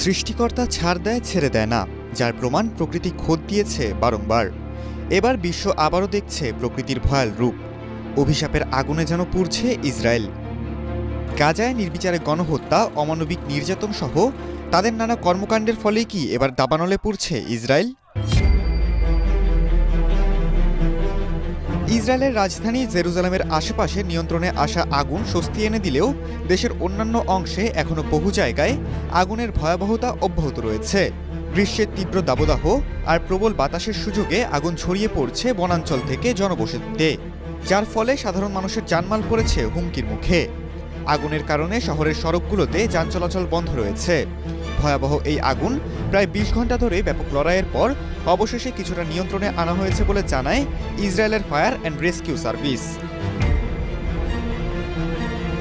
সৃষ্টিকর্তা ছাড় দেয়, ছেড়ে দেয় না, যার প্রমাণ প্রকৃতি খোদ দিয়েছে বারংবার। এবার বিশ্ব আবারও দেখছে প্রকৃতির ভয়াল রূপ। অভিশাপের আগুনে যেন পুড়ছে ইসরায়েল। গাজায় নির্বিচারে গণহত্যা, অমানবিক নির্যাতন সহ তাদের নানা কর্মকাণ্ডের ফলে কি এবার দাবানলে পুড়ছে ইসরায়েল? ইসরায়েলের রাজধানী জেরুজালেমের আশেপাশে নিয়ন্ত্রণে আসা আগুন স্বস্তি এনে দিলেও দেশের অন্যান্য অংশে এখনও বহু জায়গায় আগুনের ভয়াবহতা অব্যাহত রয়েছে। গ্রীষ্মের তীব্র দাবদাহ আর প্রবল বাতাসের সুযোগে আগুন ছড়িয়ে পড়ছে বনাঞ্চল থেকে জনবসতিতে, যার ফলে সাধারণ মানুষের জানমাল পড়েছে হুমকির মুখে। আগুনের কারণে শহরের সড়কগুলোতে যান চলাচল বন্ধ রয়েছে। ভয়াবহ এই আগুন প্রায় বিশ ঘণ্টা ধরে ব্যাপক লড়াইয়ের পর অবশেষে কিছুটা নিয়ন্ত্রণে আনা হয়েছে বলে জানায় ইসরায়েলের ফায়ার অ্যান্ড রেস্কিউ সার্ভিস।